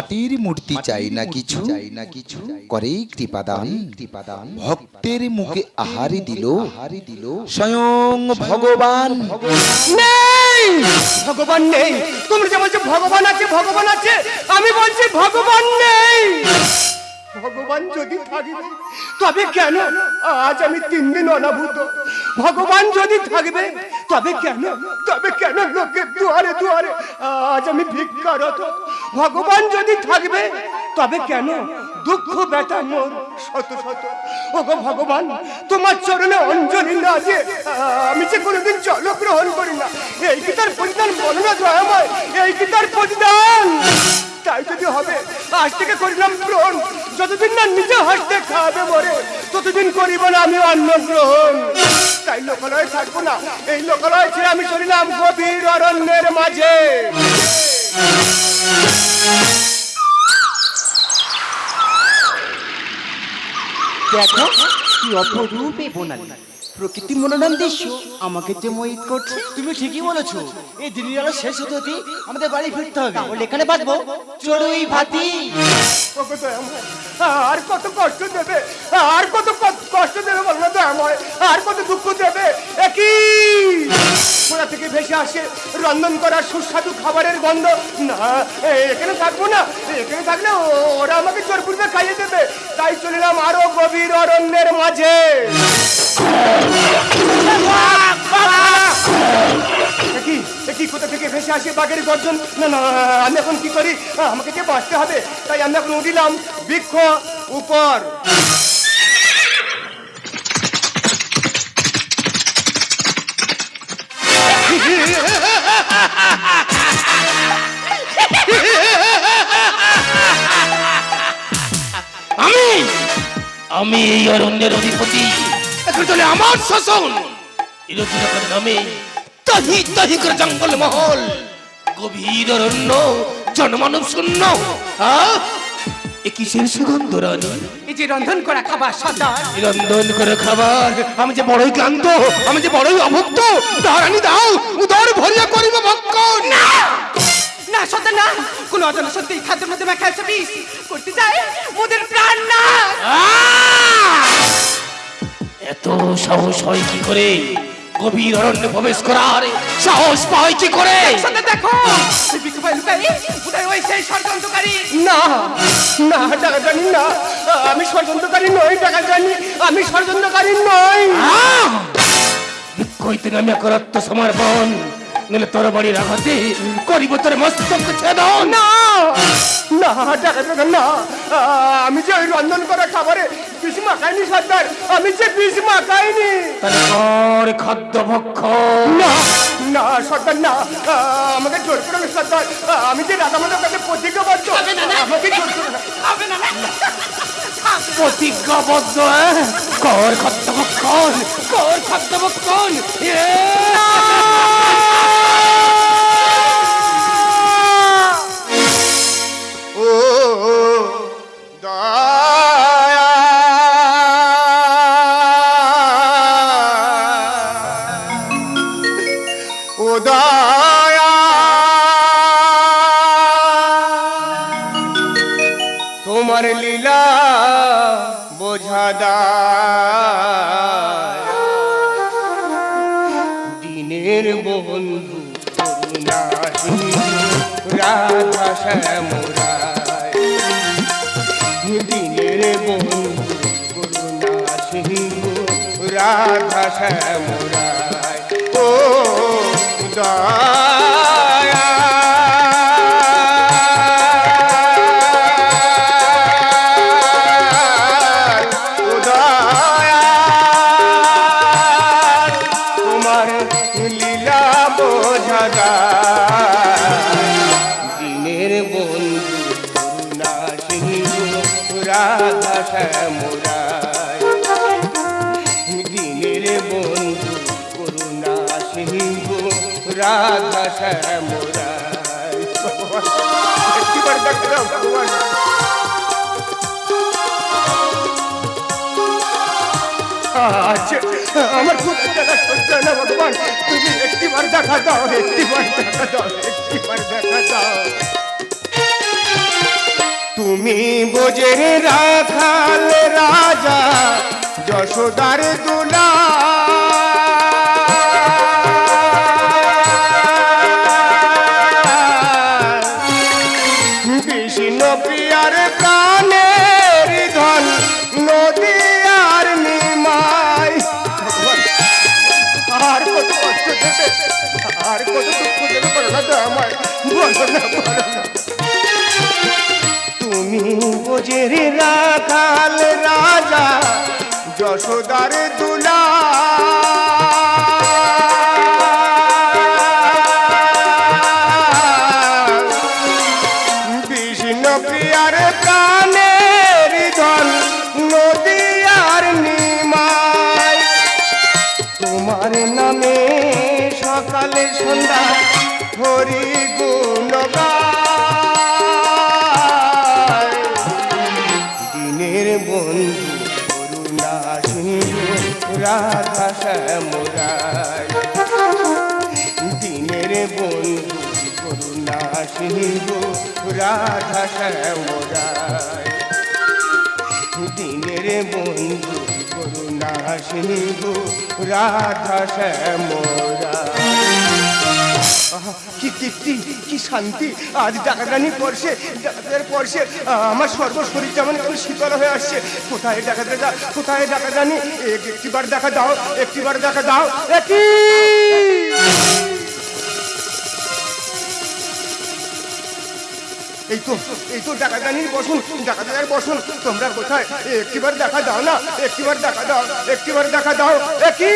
মাটির মূর্তি চাই না কিছু চাই না কিছু। করে কৃপাদান। কৃপাদান। ভক্তের মুখে আহারি দিল। আহারি দিল। স্বয়ং ভগবান। নেই! ভগবান নেই। তোমরা যে বলছো ভগবান আছে ভগবান আছে। আমি বলছি ভগবান নেই। ভগবান যদি থাকবে, তবে কেন আজ আমি তিন দিন অনাভূত? ভগবান যদি থাকবে, তবে কেন তবে কেন লোকের দুয়ারে দুয়ারে আজ আমি ভিক্ষারত? ভগবান যদি থাকবে, তবে কেন দুঃখ ব্যথা মোর শত শত? ওগো ভগবান, তোমার চরণে অঞ্জলি না দিয়ে, আমি যে কোনোদিন জল গ্রহণ করি না। এই কি তার পরিধান বলো না দয়াময়? এই কি তার পরিধান তাই যদি হবে আজ থেকে করিলাম গ্রহণ। যতদিন না নিজে হাসতে খাবে মরে, ততদিন করিব না আমি অন্ন গ্রহণ। তাই লোকালয়ে থাকব না, এই লোকালয় ছেড়ে আমি চলিলাম গভীর অরণ্যের মাঝে। দেখো কি অপরূপে বোনালি। প্রকৃতি মনোরম দৃশ্য আমাকে যে মোহিত করছে। তুমি ঠিকই বলেছ, এই দিনের আলো শেষ হতে হতে আমাদের বাড়ি ফিরতে হবে। তাহলে এখানে বাঁচবো চড়ুই ভাতি। আর কত কষ্ট দেবে, আর কত কষ্ট দেবে বলো না আমায়? আর কত দুঃখ দেবে? একই। কোথা থেকে ভেসে আসে রন্ধন করার সুস্বাদু খাবারের গন্ধ। না এখানে থাকব না, এখানে থাকলে ওরা আমাকে জোর পূর্বে খাইয়ে দেবে। তাই চলিলাম আরও গভীর অরণ্যের মাঝে। কি কি, কোথা থেকে ভেসে আসে বাঘের গর্জন? না না, আমি এখন কি করি? আমাকে যে বাঁচতে হবে? তাই আমি এখন উঠিলাম বৃক্ষ উপর। আমি? আমি এই অরণ্যের অধিপতি। এখন চলে আমার শাসন। বিরোধিতা করে নামে তাহি তাহি করে জঙ্গল মহল। গভীর অরণ্য জনমানব শূন্য। হ্যাঁ? এ কিসের সুগন্ধ রানী এই যে রন্ধন করা খাবার সর্দার রন্ধন করে খাবার আমি যে বড়ই ক্লান্ত আমি যে বড়ই অভুক্ত দাঁড়ানি দাও উদর ভরিয়া করিব ভক্ষণ না! না সর্দার না! কোনো অজানা সত্যি খাদ্যের মধ্যে মাখা আছে বিষ করতে যায় ওদের প্রাণ না! এত সাহস হয় কি করে? গভীর অরণ্যে প্রবেশ করার সাহস পায় কি করে? দেখো। ওই সেই ষড়যন্ত্রকারী। না না ডাকাতানি না। আমি ষড়যন্ত্রকারী নই ডাকাতানি আমি ষড়যন্ত্রকারী নই। আহ! বিক্ষয়িতে নামে কর আত্মসমর্পণ নইলে তোর বাড়ির আঘাতে করিব তোর মস্তক ছেদন। না না। আমি যে ওই রন্ধন করা খাবারে বিষ মাখাইনি সর্দার আমি যে বিষ মাখাইনি তাহলে কর খাদ্য ভক্ষণ না না সর্দার না। আমাকে জোর করে না, সর্দার আমি যে রাজামাতার কাছে প্রতিজ্ঞাবদ্ধ আমাকে জোর করে না। হবে না প্রতিজ্ঞাবদ্ধ? কর খাদ্য ভক্ষণ কর খাদ্য ভক্ষণ এ! ও দয়া তোমার লীলা বোঝা দিনের বন্ধু রাধা শ্যামরায়। দিনের বন্ধু রাধা শ্যামরায়। ও বন্ধু করুণা সিংহ রাধা শ্যামরায় দাও ভগবান আচ্ছা আমার খুব জায়গা সহ্য না ভগবান। তুমি একটিবার দেখা দাও, একটিবার দেখা দেখা দাও। তুমি বোঝের রাখাল রাজা, যশোদার দুলা বোঝের রাখাল রাজা যশোদার দুলা রাধা শ্যামরায়। দিনের বন্ধু করুণা সিন্ধু রাধা শ্যামরায়। দিনের বন্ধু করুণা সিন্ধু রাধা শ্যামরা আহা, কি তৃপ্তি কি শান্তি। আজ ডাকাতানি পড়ছে ডাকাতের পড়ছে আমার সর্বশরীর যেমন কেমন শীতল হয়ে আসছে। কোথায় ডাকাতে যা, কোথায় ডাকাতানি একটিবার দেখা দাও, একটিবার দেখা দাও। একই! এই তো এই তো ডাকাতানির বসুন, ডাকাতার বসুন, তোমরা কোথায়? একটিবার দেখা দাও না, একটিবার দেখা দাও, একটিবার দেখা দাও। একই!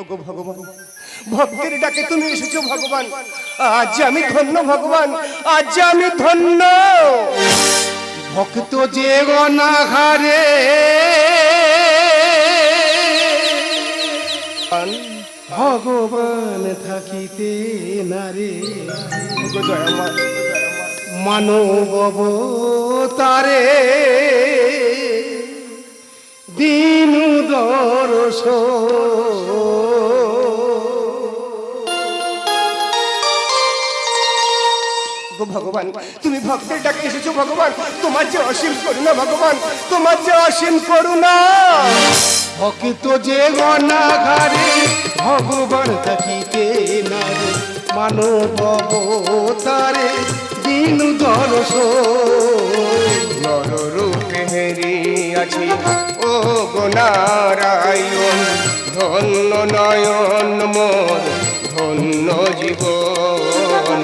ওগো ভগবান, ভক্তের ডাকে তুমি এসেছ ভগবান। আজ আমি ধন্য ভগবান, আজ আমি ধন্য। ভক্ত যে গণাঘারে ভগবান থাকিতে নারে মানব তারে দিনু দরস ভগবান। তুমি ভক্তের ডাকে এসেছ ভগবান। তোমার যে অসীম করুণা ভগবান তোমার যে অসীম করুণা। ভক্ত যে গণাঘারে ভগবান থাকিতে নারে মানব তারে দিনু দরস নররূপে হেরি আছি ও গোনারায়ণ ধন্য নয়ন মোর ধন্য জীবন।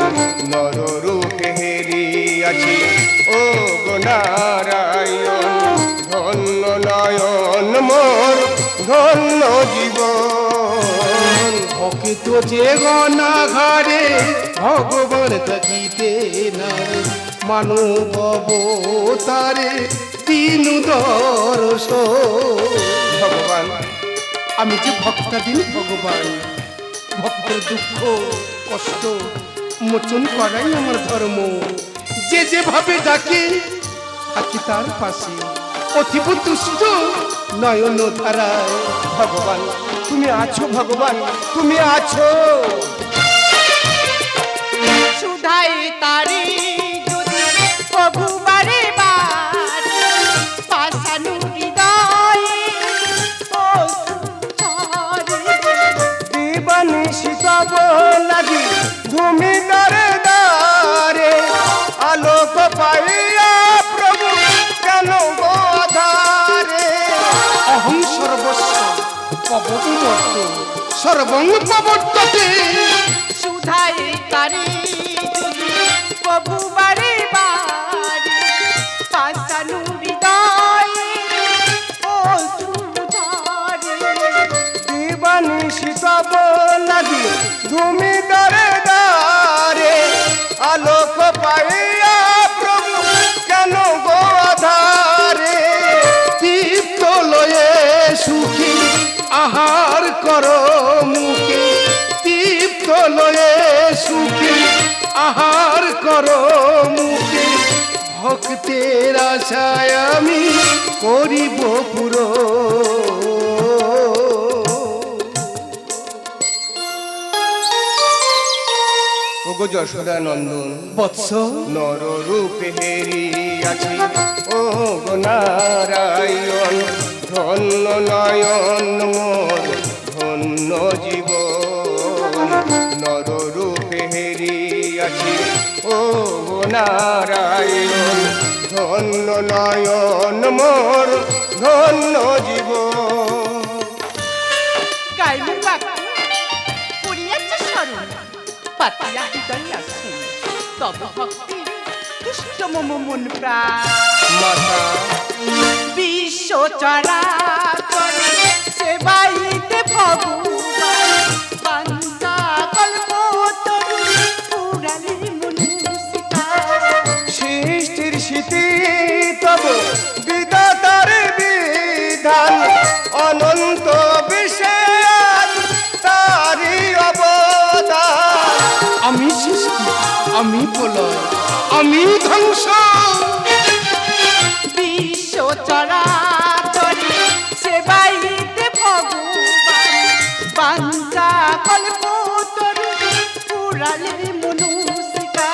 নররূপে আছি ও গোনারায়ণ ধন্য নয়ন মোর ধন্য জীবন। ভক্ত যে গণাঘারে ভগবান থাকিতে নারে মানব তারে দিনু দরস ভগবান। আমি যে ভক্তাধীন ভগবান ভক্তের দুঃখ কষ্ট মোচন করাই আমার ধর্ম। যেভাবে ডাকে, থাকি তার পাশে। অতীব দুষ্ট নয়ন ধারায়, ভগবান, তুমি আছো ভগবান, তুমি আছো। সুধাই তারি পবর্ততে সুধাই কারি প্রভু আহার কর মুখে। ভক্তের আশায় আমি করিব পুরো। ওগো যশোদা নন্দন বৎস। নর রূপে হেরি আছে ও গো নারায়ণ ধন্য নয়ন নারায়ণ ধন্য নয়ন মোর ধন্য জীব। গাইলু বাকু পুরিয়াচ্ছে স্মরণ পাতিয়া হৃদয় আসুন তব ভক্তি দুষ্ট মম মন প্রাণ। মাথা বিশ্ব চরাচর সেবাইতে ভগবান। আমি প্রলয় আমি ধ্বংস। বিশ্ব চরাচর সেবাইতে ভগবান বাঞ্ছা কল্প তরু পুরালি মনুষিতা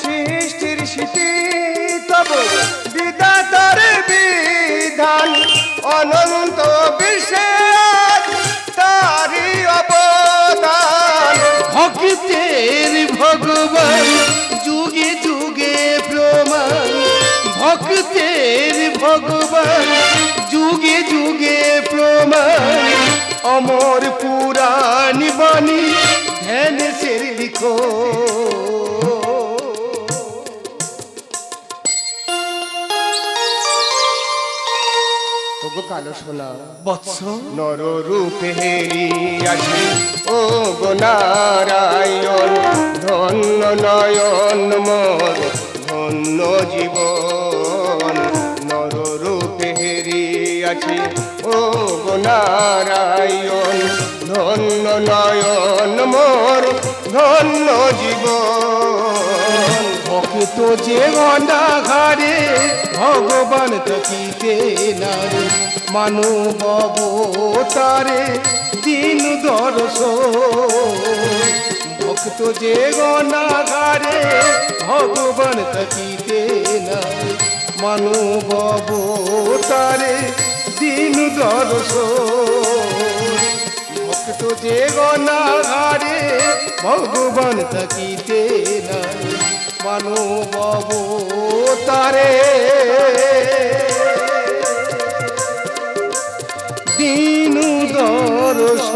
সৃষ্টির স্মৃতি তব বিদাতার বিধান অনন্ত বিশেষ তারি অবদান। ভক্তের অমর পুরাণ বাণী ধ্যান সের লিখো কালো সোনা বৎস। নর রূপে আছে। ও গো নারায়ণ ধন্য নয়ন মোর ধন্য জীবন। নারায়ণ ধন্য নয়ন মোর ধন্য জীবন। ভক্ত যে ঘরে ভগবান থাকিতে নারে। মানব তারে দিন দর্শ ভক্ত যে ঘরে ভগবান থাকিতে নারে। মানব তারে দিন দর্শ ভক্ত যে গণাঘারে ভগবান থাকিতে নাই। মানব তারে দিনু দর্শ